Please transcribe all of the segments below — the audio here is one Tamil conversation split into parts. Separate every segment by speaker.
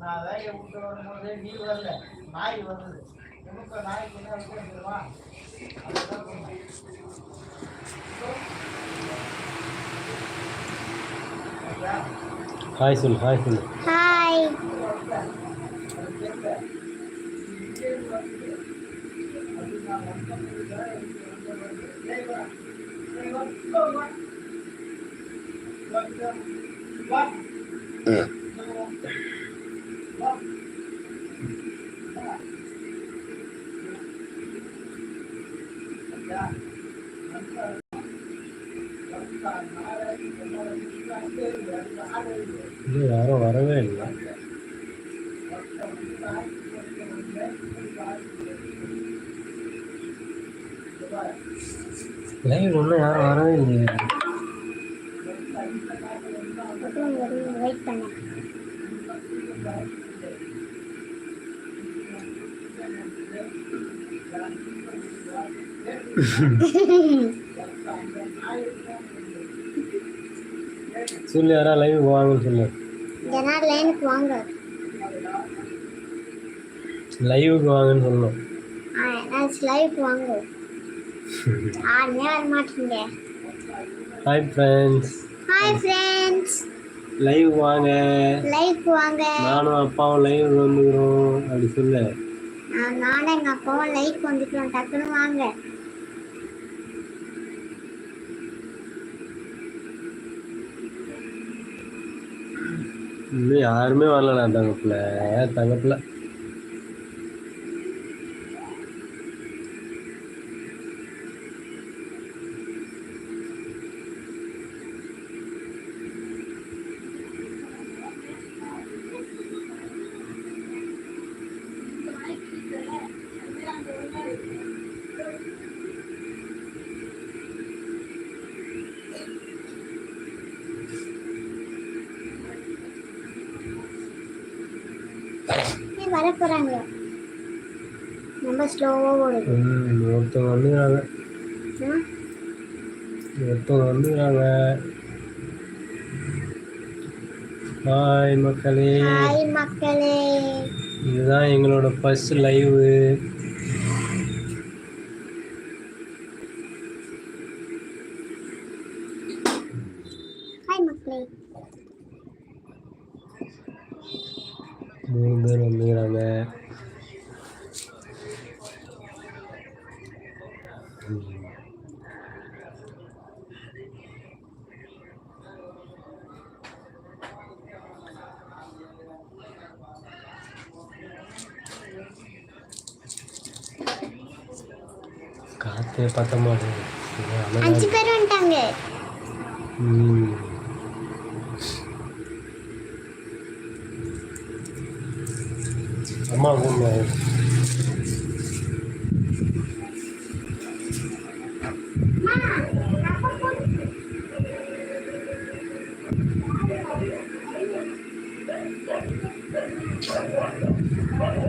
Speaker 1: நான் வேலையை விட்டு நீ வரல நாய் வந்தது உனக்கு நாய்க்கு என்ன வச்சுருவா
Speaker 2: ஹாய் சொல் ஹாய் சொல்
Speaker 3: ஹாய் Thank you. ừ.
Speaker 2: இது யாரோ வரவே இல்லை லைவ் ஒன்றும் யாரும் வரவே இல்லையா சொல்லு யாரா லைவ் வாங்கன்னு சொல்லு
Speaker 3: யாரா லைனுக்கு வாங்க
Speaker 2: லைவுக்கு வாங்கன்னு சொல்லணும்
Speaker 3: லைவுக்கு வாங்க யாருமே வர மாட்டீங்க
Speaker 2: hi friends
Speaker 3: hi friends
Speaker 2: live வாங்க
Speaker 3: லைவ் வாங்க
Speaker 2: நானும் அப்பாவும் லைவ் வந்துக்கிறோம் அப்படி சொல்லு
Speaker 3: நானும் எங்கள் அப்பாவும் லைவ் வந்துக்கிறோம் டக்குன்னு வாங்க
Speaker 2: இன்னும் யாருமே வரலண்ணா தங்கப்பில் தங்கப்பில் ஒருத்தவங்க வந்துக்கிறாங்க ஒருத்தவங்க வந்துக்கிறாங்க ஹாய் மக்களே மக்களே இதுதான் எங்களோட ஃபர்ஸ்ட் லைவு அம்மா ரூம்ல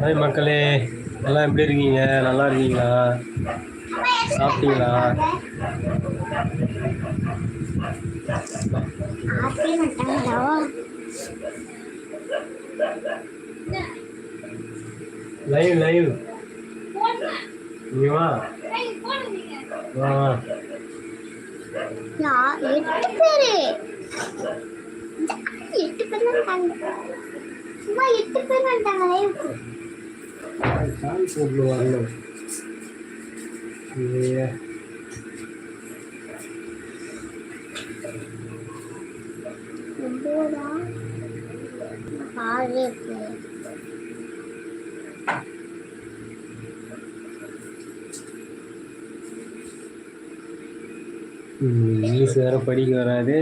Speaker 2: ஹாய் மக்களே எல்லாம் எப்படி இருக்கீங்க நல்லா இருக்கீங்களா சாப்பிட்டீங்களா சாப்பிட்டீங்களா லைவ் லைவ் நீ வா வா
Speaker 3: எட்டு பேரு எட்டு பேர் வந்தாங்க சும்மா எட்டு பேர் வந்தாங்க லைவுக்கு
Speaker 2: சாமி வரல பாரு இங்கிலீஷ் வேற படிக்க வராது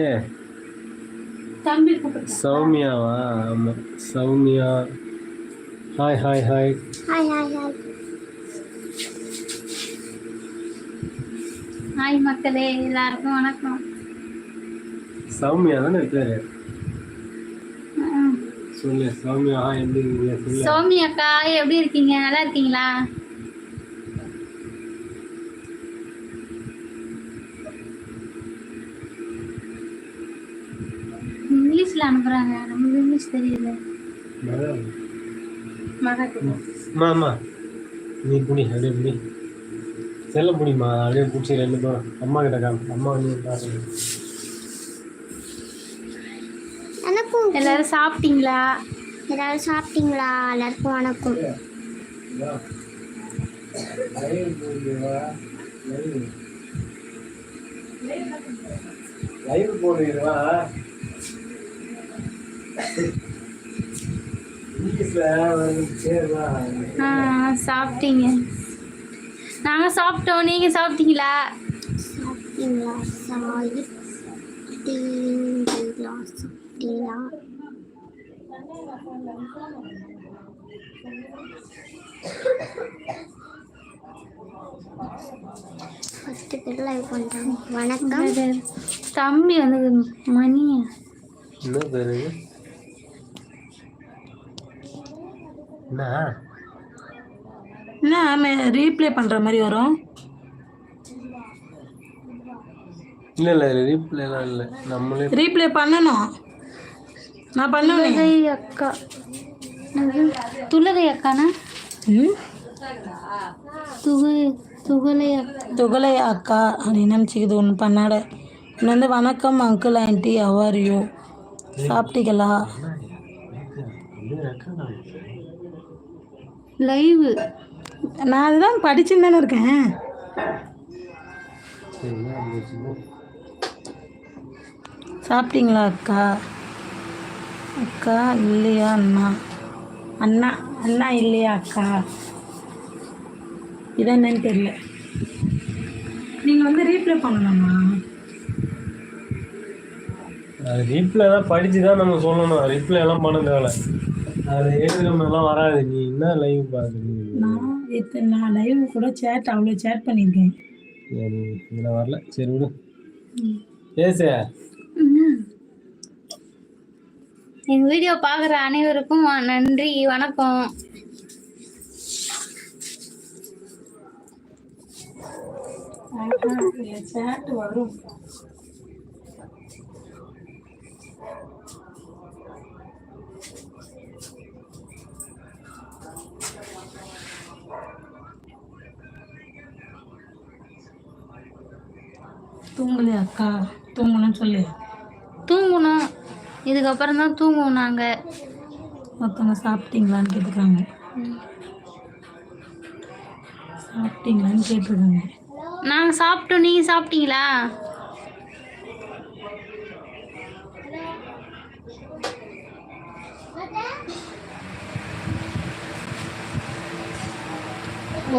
Speaker 2: சௌமியாவா ஆமா Soumya hi hi hi
Speaker 3: hi hi hi
Speaker 4: hi மக்களே எல்லாருக்கும் வணக்கம்
Speaker 2: சௌமியா தானே இருக்காரு சொல்லு சௌமியா ஹாய் எப்படி
Speaker 4: இருக்கீங்க சௌமியா அக்கா எப்படி இருக்கீங்க நல்லா இருக்கீங்களா இங்கிலீஷ்ல அனுப்புறாங்க நமக்கு இங்கிலீஷ் தெரியல
Speaker 2: மாமா நீ புனி அப்படியே புனி செல்ல முடியுமா அப்படியே பிடிச்சி ரெண்டு பேரும் அம்மா கிட்ட காமி அம்மா வந்து பாருங்க
Speaker 3: வணக்கம்
Speaker 4: எல்லாரும் சாப்பிட்டீங்களா
Speaker 3: எல்லாரும் சாப்பிட்டீங்களா எல்லாருக்கும் வணக்கம்
Speaker 2: லைவ் போடுவீங்களா
Speaker 4: சாப்பிட்டீங்க நாங்கள் சாப்பிட்டோம் நீங்கள் சாப்பிட்டீங்களா
Speaker 3: ஃபஸ்ட்டு வணக்கம்
Speaker 4: தம்பி வந்து மணி என்ன பேர் என்ன ரீப்ளே பண்ணுற மாதிரி வரும் இல்லை ரீப்ளே பண்ணணும் நான் அக்கா அக்கா அப்படின்னு ஒன்று பண்ணாட வந்து வணக்கம் அங்கிள் ஆண்டி அவாரியும் சாப்பிட்டீங்களா லைவ் நான் அதுதான் படிச்சுன்னு இருக்கேன் சாப்பிட்டீங்களா அக்கா அக்கா இல்லையா அண்ணா அண்ணா அண்ணா இல்லையா அக்கா இதான் என்னன்னு தெரியல நீங்கள் வந்து ரீப்ளே பண்ணணும்மா
Speaker 2: அது ரீப்ளை தான் படித்து தான் நம்ம சொல்லணும் ரீப்ளை எல்லாம் பண்ண தேவை அது எழுதுனோம்லாம் வராது நீ என்ன லைவ் பார்க்குறீங்க
Speaker 4: நான் இத்தனை நான் லைவ் கூட சேட் அவ்வளோ சேட் பண்ணியிருக்கேன்
Speaker 2: இதில் வரல சரி விடு பேசு
Speaker 3: எங்கள் வீடியோ பார்க்குற அனைவருக்கும் நன்றி வணக்கம்
Speaker 4: சேட் வரும் அக்கா தூங்கணும்னு சொல்லு
Speaker 3: தூங்கணும் இதுக்கப்புறம் தான் தூங்குவோம் நாங்கள்
Speaker 4: ஒருத்தவங்க சாப்பிட்டீங்களான்னு கேட்டுக்கிறாங்க சாப்பிட்டீங்களான்னு கேட்டுருக்காங்க
Speaker 3: நாங்கள் சாப்பிட்டோம் நீங்கள் சாப்பிட்டீங்களா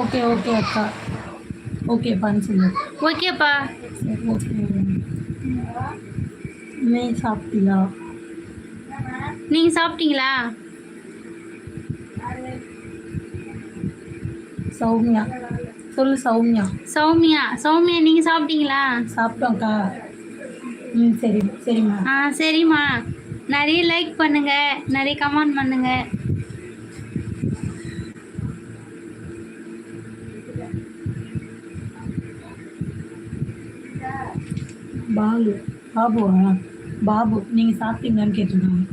Speaker 4: ஓகே ஓகே அக்கா ஓகேப்பான்னு சொல்லு
Speaker 3: ஓகேப்பா ஓகே
Speaker 4: நீ சாப்பிட்டீங்களா
Speaker 3: நீங்கள் சாப்பிட்டீங்களா
Speaker 4: சௌமியா சொல்லு சௌமியா
Speaker 3: சௌமியா சௌமியா நீங்கள் சாப்பிட்டீங்களா
Speaker 4: சாப்பிட்டோம்க்கா ம் சரி சரிம்மா
Speaker 3: ஆ சரிம்மா நிறைய லைக் பண்ணுங்கள் நிறைய கமெண்ட் பண்ணுங்கள்
Speaker 4: பாலு பாபுவா பாபு நீங்க சாப்பிட்டீங்களான்னு கேட்டிருந்தாங்க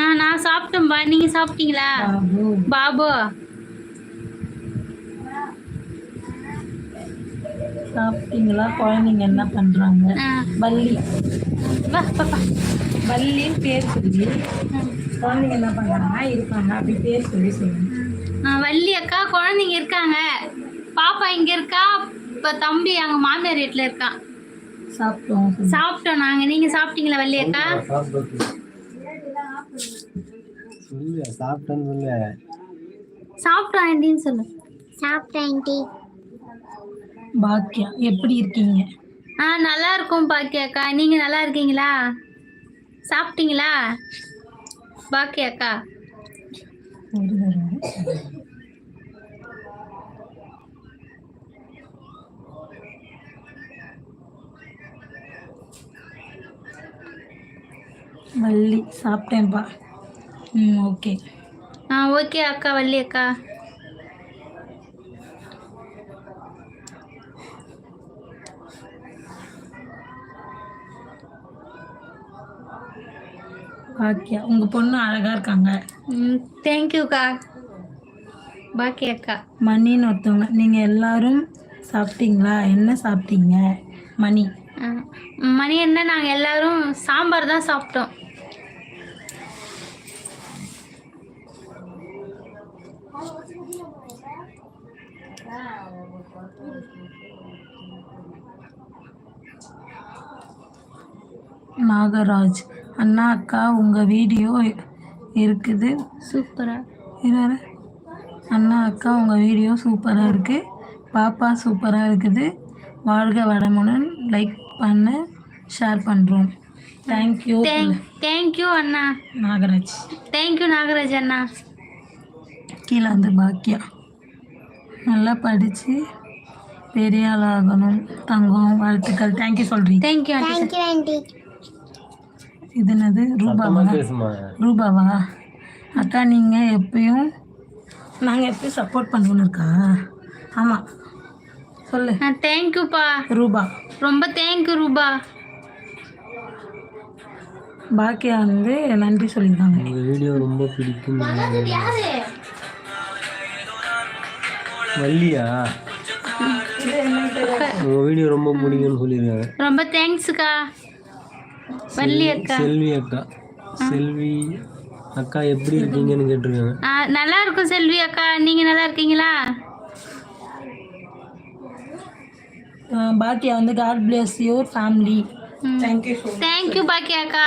Speaker 3: ஆ நான் சாப்பிட்டேன்பா நீங்க சாப்பிட்டீங்களா பாபு
Speaker 4: சாப்பிட்டீங்களா குழந்தைங்க என்ன பண்றாங்க வள்ளி வள்ளின்னு பேர் சொல்லி குழந்தைங்க என்ன பண்றாங்க இருக்காங்க அப்படி பேர் சொல்லி
Speaker 3: சொல்லுங்க வள்ளி அக்கா குழந்தைங்க இருக்காங்க பாப்பா இங்க இருக்கா இப்போ தம்பி அங்கே மாமியார் வீட்டில் இருக்கான் சாப்பிட்டோம் சாப்பிட்டோம் நாங்க நீங்க சாப்பிட்டீங்களா வள்ளியக்கா
Speaker 4: சாப்பிட்டோம்
Speaker 3: சாப்பிட்டேன்
Speaker 4: பாக்கியா எப்படி இருக்கீங்க
Speaker 3: ஆ நல்லா இருக்கீங்களா சாப்பிட்டீங்களா பாக்கியாக்கா
Speaker 4: வள்ளி சாப்பிட்டேன்ப்பா ம் ஓகே
Speaker 3: ஆ ஓகே அக்கா வள்ளி அக்கா
Speaker 4: பாக்கியா உங்க பொண்ணு அழகா இருக்காங்க
Speaker 3: ம் தேங்க்யூக்கா பாக்கிய அக்கா
Speaker 4: மணின்னு ஒருத்தவங்க நீங்க எல்லாரும் சாப்பிட்டீங்களா என்ன சாப்பிட்டீங்க மணி
Speaker 3: மணி என்ன நாங்கள் எல்லாரும் சாம்பார் தான் சாப்பிட்டோம்
Speaker 4: நாகராஜ் அண்ணா அக்கா உங்கள் வீடியோ இருக்குது
Speaker 3: சூப்பராக
Speaker 4: அண்ணா அக்கா உங்கள் வீடியோ சூப்பராக இருக்குது பாப்பா சூப்பராக இருக்குது வாழ்க வடமுடன் லைக் பண்ண ஷேர் பண்ணுறோம் தேங்க்யூ
Speaker 3: தேங்க்யூ அண்ணா நாகராஜ் தேங்க்யூ நாகராஜ் அண்ணா
Speaker 4: கீழே வந்து பாக்கியா நல்லா படித்து பெரிய ஆளாகணும் தங்கம் வாழ்த்துக்கள் தேங்க்யூ சொல்றீங்க
Speaker 3: தேங்க்யூ தேங்க்யூ
Speaker 4: இது என்னது ரூபாவா ரூபாவா அக்கா நீங்கள் எப்பயும் நாங்கள் எப்பயும் சப்போர்ட் பண்ணுவோன்னு இருக்கா ஆமாம் சொல்லு தேங்க்யூப்பா ரூபா
Speaker 3: ரொம்ப தேங்க்யூ ரூபா
Speaker 4: பாக்கியா வந்து நன்றி சொல்லியிருக்காங்க
Speaker 2: உங்கள் வீடியோ ரொம்ப பிடிக்கும் வள்ளியா உங்கள் வீடியோ ரொம்ப பிடிக்கும்னு சொல்லியிருக்காங்க
Speaker 3: ரொம்ப தேங்க்ஸுக்கா செல்வி அக்கா
Speaker 2: செல்வி அக்கா எப்படி இருக்கீங்கன்னு கேட்டிருக்காங்க
Speaker 3: நல்லா இருக்கும் செல்வி அக்கா நீங்க நல்லா இருக்கீங்களா
Speaker 4: பாக்கியா வந்து God bless your family thank you
Speaker 3: thank you பாக்கியா அக்கா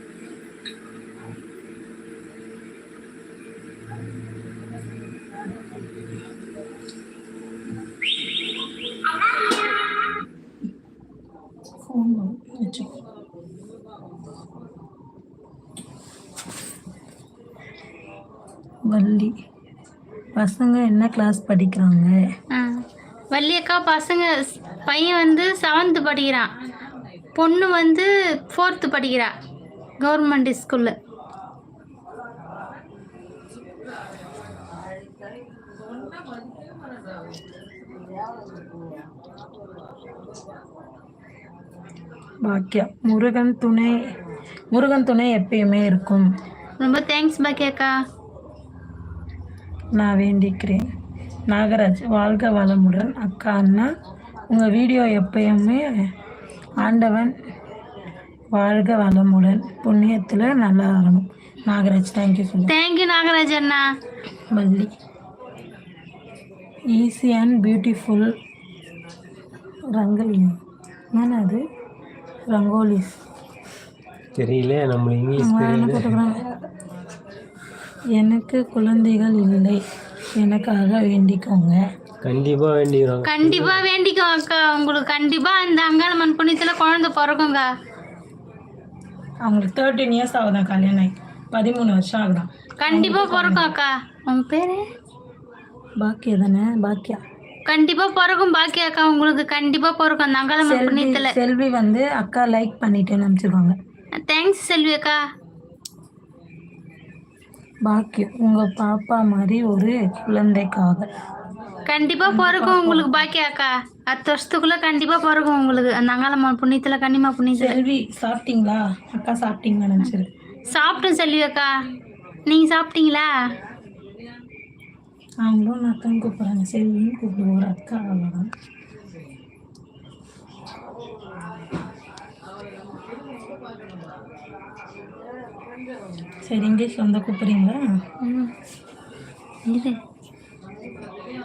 Speaker 4: பசங்க என்ன கிளாஸ் படிக்கிறாங்க
Speaker 3: வள்ளியக்கா பசங்க பையன் வந்து செவன்த்து படிக்கிறான் பொண்ணு வந்து ஃபோர்த்து படிக்கிறா கவர்மெண்ட் ஸ்கூலில்
Speaker 4: பாக்கியா முருகன் துணை முருகன் துணை எப்பயுமே இருக்கும்
Speaker 3: ரொம்ப தேங்க்ஸ் பாக்கியாக்கா
Speaker 4: நான் வேண்டிக்கிறேன் நாகராஜ் வாழ்க வளமுடன் அக்கா அண்ணா உங்கள் வீடியோ எப்பயுமே ஆண்டவன் வாழ்க வளமுடன் புண்ணியத்தில் நல்லா வரணும் நாகராஜ் தேங்க்யூ சொல்லு
Speaker 3: தேங்க்யூ நாகராஜ் அண்ணா
Speaker 4: மல்லி ஈஸி அண்ட் பியூட்டிஃபுல் ரங்கோலி என்ன அது ரங்கோலிஸ்
Speaker 2: தெரியல நம்ம இங்கிலீஷ்
Speaker 4: எனக்கு குழந்தைகள் இல்லை எனக்காக வேண்டிக்கோங்க
Speaker 2: கண்டிப்பா வேண்டிக்கிறோம்
Speaker 3: கண்டிப்பா வேண்டிக்கோங்க அக்கா உங்களுக்கு கண்டிப்பா அந்த அங்காளம்மன் புண்ணியத்துல குழந்தை பிறக்குங்க
Speaker 4: அவங்களுக்கு தேர்ட்டின் இயர்ஸ் ஆகுதா கல்யாணம் ஆகி பதிமூணு வருஷம் ஆகுதான்
Speaker 3: கண்டிப்பா பிறக்கும் அக்கா உங்க பேரு
Speaker 4: பாக்கியா தானே பாக்கியா
Speaker 3: கண்டிப்பா பிறக்கும் பாக்கியா அக்கா உங்களுக்கு கண்டிப்பா பிறக்கும் அந்த அங்காளம்மன்
Speaker 4: புண்ணியத்துல செல்வி வந்து அக்கா லைக் பண்ணிட்டேன்னு நினைச்சிருவாங்க
Speaker 3: தேங்க்ஸ் செல்வி அக்கா
Speaker 4: பாக்கியம் உங்க பாப்பா மாதிரி ஒரு குழந்தைக்காக
Speaker 3: கண்டிப்பா பிறக்கும் உங்களுக்கு அக்கா அத்து வருஷத்துக்குள்ள கண்டிப்பா பிறக்கும் உங்களுக்கு அந்த அங்காளம்மா புண்ணியத்துல கன்னிமா புண்ணியத்துல
Speaker 4: செல்வி சாப்பிட்டீங்களா அக்கா சாப்பிட்டீங்களா சரி
Speaker 3: சாப்பிட்டேன் செல்வி அக்கா நீங்க சாப்பிட்டீங்களா
Speaker 4: அவங்களும் நான் அக்கா கூப்பிட்றாங்க செல்வியும் கூப்பிடுவோம் அக்கா அவ்வளோதான் சரி இங்கிலீஷ் வந்து கூப்பிட்றீங்களா இது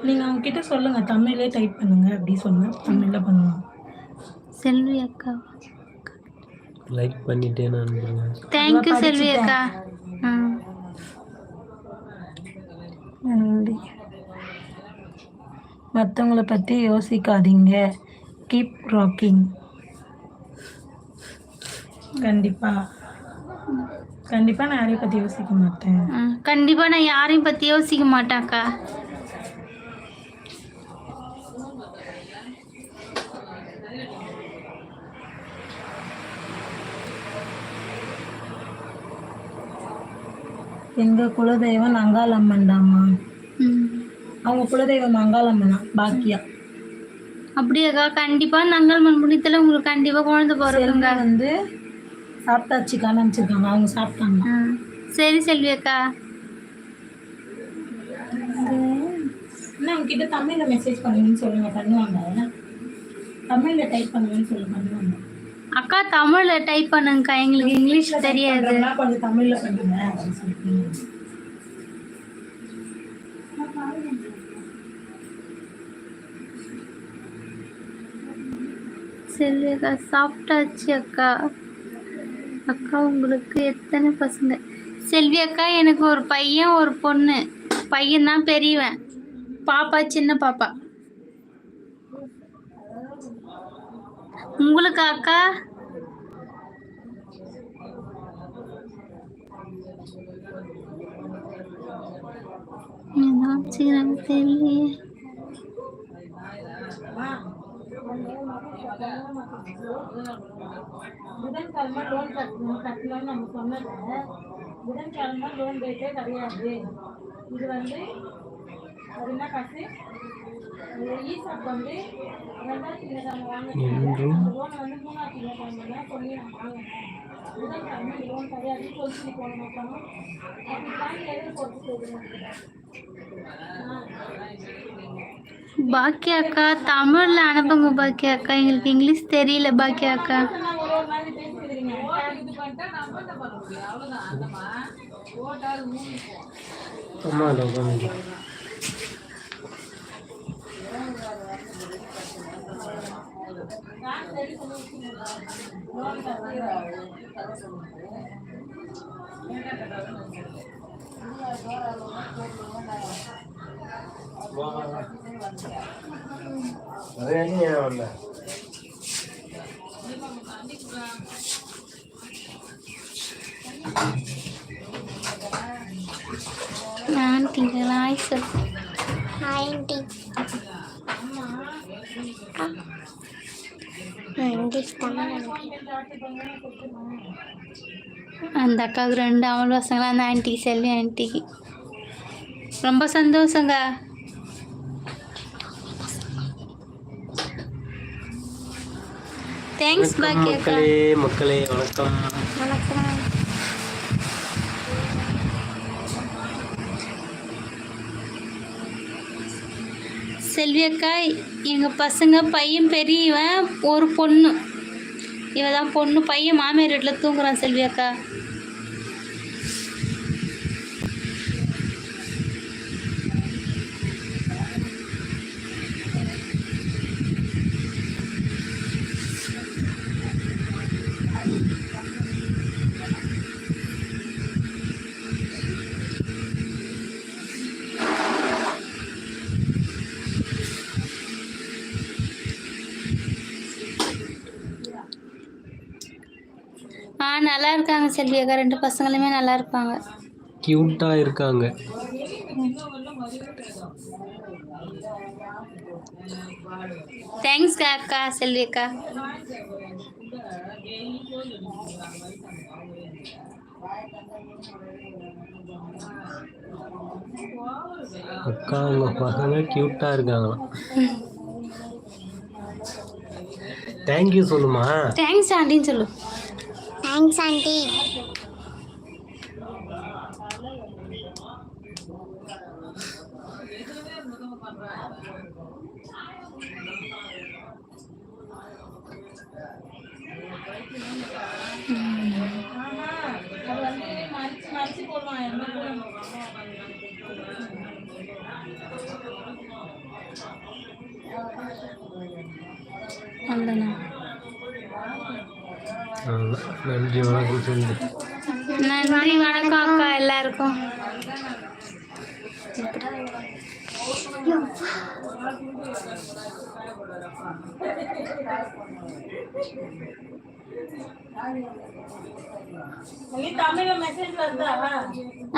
Speaker 4: நீங்கள் கிட்டே சொல்லுங்கள் தமிழே டைப் பண்ணுங்கள் அப்படி சொன்னால் தமிழில் பண்ணுவோம்
Speaker 3: செல்வி அக்கா
Speaker 2: லைக் பண்ணிட்டே நான்
Speaker 3: தேங்க்யூ செல்வி அக்கா
Speaker 4: நன்றி மற்றவங்கள பற்றி யோசிக்காதீங்க கீப் ராக்கிங் கண்டிப்பாக கண்டிப்பா நான் யாரையும் பற்றி யோசிக்க மாட்டேன்
Speaker 3: கண்டிப்பா நான் யாரையும் பத்தி யோசிக்க மாட்டேன்க்கா
Speaker 4: எங்க குலதெய்வம் நங்காளம்மன் தாம்மா அவங்க குலதெய்வம் தான் பாக்கியா
Speaker 3: அப்படியாக்கா கண்டிப்பாக நங்காளம்மன் புண்ணியத்தில் உங்களுக்கு கண்டிப்பா குழந்தை பிறகுங்க
Speaker 4: வந்து சாப்பிட்டாச்சு காண அவங்க சாப்பிட்டாங்க
Speaker 3: சரி செல்வி அக்கா
Speaker 4: உங்ககிட்ட அவங்ககிட்ட தமிழில் மெசேஜ் பண்ணுங்கன்னு சொல்லுங்க பண்ணுவாங்க தமிழில் டைப் பண்ணுங்கன்னு சொல்லி பண்ணுவாங்க
Speaker 3: அக்கா தமிழில் டைப் பண்ணுங்கக்கா எங்களுக்கு இங்கிலீஷ் தெரியாது கொஞ்சம் தமிழில் பண்ணுங்க செல்வி அக்கா சாப்பிட்டாச்சு அக்கா அக்கா உங்களுக்கு எத்தனை பசங்க செல்வி அக்கா எனக்கு ஒரு பையன் ஒரு பொண்ணு பையன் தான் பெரியவன் பாப்பா சின்ன பாப்பா உங்களுக்கு அக்கா சீக்கிரம் புதன்கிழமை லோன் கட்டணும் கட்டணும்னு நம்ம சொன்னது புதன்கிழமை லோன் ரேட்டே கிடையாது இது வந்து அது என்ன காசு ஈசாப் வந்து ரெண்டாயிரத்தி இருபதாம் வாங்கினோம் லோன் வந்து மூணாயிரத்தி இருபதாம் தான் சொல்லி நான் வாங்கினேன் லோன் கிடையாது சொல்லிட்டு போன மாட்டோம் பேங்க்ல போட்டு சொல்லுங்க பாக்கியா அக்கா தமிழ்ல அனுப்புங்க பாக்கியா அக்கா எங்களுக்கு இங்கிலீஷ் தெரியல பாக்கியா அக்கா Wow. நான் ஆண்டி அந்த அக்காவுக்கு ரெண்டு அவள் பசங்களா அந்த ஆன்ட்டிக்கு செல்வி ஆன்டிக்கு ரொம்ப சந்தோஷங்க தேங்க்ஸ்
Speaker 2: மக்களே மக்களே வணக்கம் வணக்கம்
Speaker 3: செல்வி அக்கா எங்கள் பசங்க பையன் பெரியவன் ஒரு பொண்ணு இவ தான் பொண்ணு பையன் மாமியார் வீட்டில் தூங்குறான் செல்வி அக்கா இருக்காங்க செல்வி அக்கா ரெண்டு பசங்களுமே நல்லா இருப்பாங்க
Speaker 2: கியூட்டாக இருக்காங்க
Speaker 3: தேங்க்ஸ் அக்கா செல்வி அக்கா
Speaker 2: அக்கா உங்க பசங்க கியூட்டா இருக்காங்களாம் தேங்க்யூ சொல்லுமா
Speaker 3: தேங்க்ஸ் ஆண்டின்னு சொல்லு தேங்க்ஸ் ஆண்டி அவ்வளோதான்
Speaker 2: நன்றி வணக்கம் சொல்லு
Speaker 3: நன்றி வணக்கம் அக்கா எல்லாருக்கும்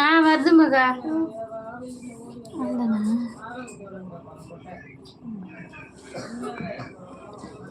Speaker 3: ஆ வருது மகா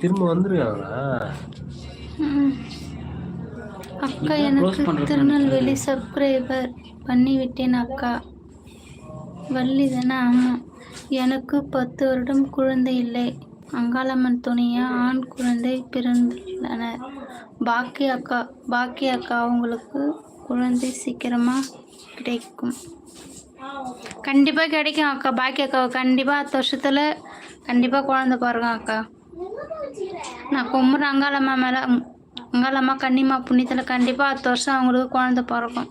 Speaker 2: திரும்ப வந்துருக்காங்களா
Speaker 3: அக்கா எனக்கு திருநெல்வேலி சப்ஸ்கிரைபர் பண்ணிவிட்டேன் அக்கா வள்ளி தானே ஆமாம் எனக்கு பத்து வருடம் குழந்தை இல்லை அங்காளம்மன் துணையா ஆண் குழந்தை பிறந்துள்ளனர் பாக்கி அக்கா பாக்கி அக்கா அவங்களுக்கு குழந்தை சீக்கிரமாக கிடைக்கும் கண்டிப்பாக கிடைக்கும் அக்கா பாக்கி அக்காவை கண்டிப்பாக அத்த வருஷத்தில் கண்டிப்பாக குழந்த பாருங்க அக்கா நான் கும்பிட்ற அங்காளம்மா மேலே அங்காளம்மா கண்ணிமா புண்ணியத்துல கண்டிப்பாக அடுத்த வருஷம் அவங்களுக்கு குழந்த பிறக்கும்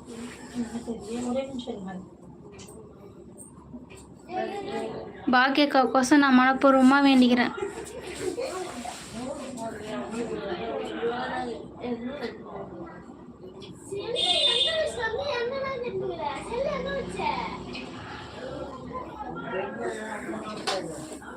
Speaker 3: பாக்கியக்கா கோசம் நான் மனப்பூர்வமாக வேண்டிக்கிறேன் Thank you.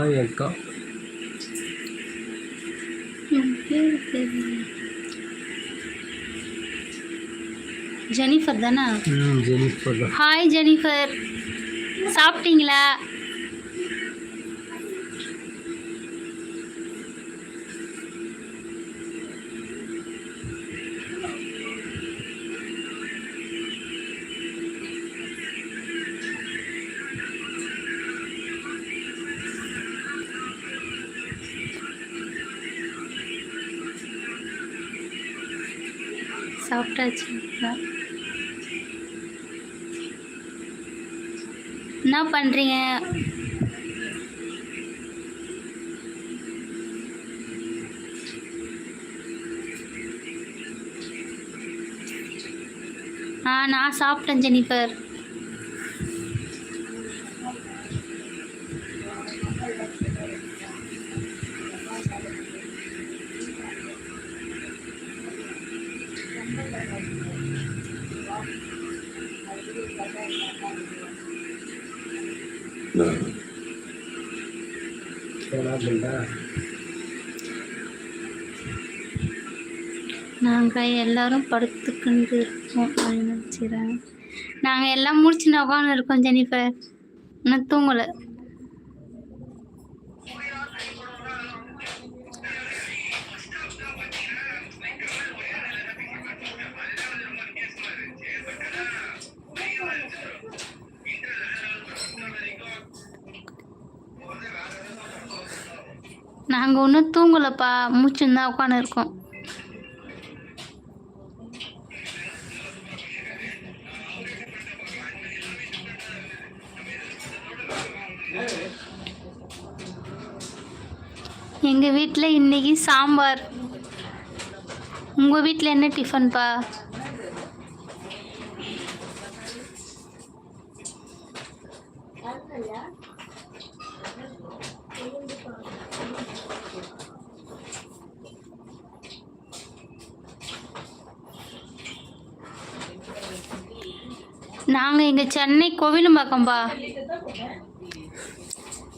Speaker 3: ஹாய் அக்கா ஜெனிஃபர் தானே ஹாய் ஜெனிஃபர் சாப்பிட்டீங்களா சாப்பிட்டாச்சுங்களா என்ன பண்ணுறீங்க ஆ நான் சாப்பிட்டேன் ஜெனிஃபர் எல்லாரும் படுத்துக்கிண்டு இருக்கோம் அப்படின்னு நினச்சிக்கிறாங்க நாங்கள் எல்லாம் முடிச்சு உட்காந்து இருக்கோம் ஜெனிஃபர் இன்னும் தூங்கலை நாங்கள் ஒன்றும் தூங்கலப்பா மூச்சுன்னு தான் உட்காந்து இருக்கோம் எங்கள் வீட்டில் இன்றைக்கி சாம்பார் உங்கள் வீட்டில் என்ன டிஃபன்ப்பா நாங்கள் இங்கே சென்னை கோவிலும் பார்க்கம்பா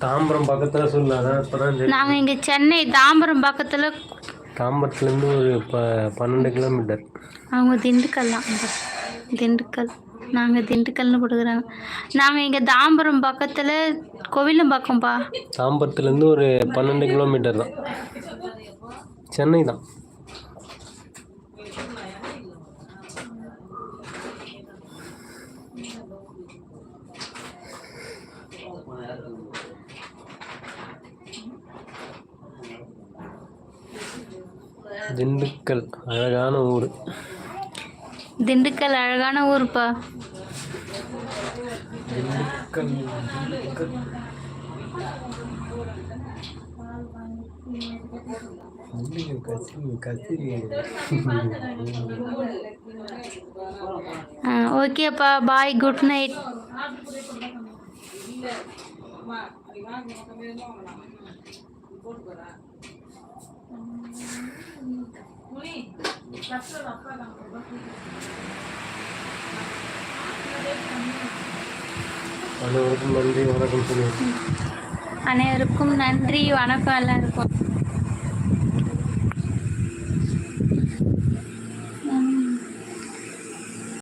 Speaker 2: தாம்பரம் பக்கத்தில் சொல்லு அதான்
Speaker 3: இப்பதான் நாங்கள் இங்கே சென்னை தாம்பரம் பக்கத்தில்
Speaker 2: தாம்பரத்துலேருந்து ஒரு ப பன்னெண்டு கிலோமீட்டர்
Speaker 3: அவங்க திண்டுக்கல் தான் திண்டுக்கல் நாங்கள் திண்டுக்கல்னு கொடுக்குறாங்க நாங்கள் இங்கே தாம்பரம் பக்கத்தில் கோவிலும் பக்கம்ப்பா
Speaker 2: தாம்பரத்துலேருந்து ஒரு பன்னெண்டு கிலோமீட்டர் தான் சென்னை தான் திண்டுக்கல் அழகான ஊர்
Speaker 3: திண்டுக்கல் அழகான ஊர்ப்பா திண்டுக்கல் ஓகேப்பா பாய் குட் நைட் போட்டு அனைவருக்கும் நன்றி வணக்கம் எல்லாருக்கும்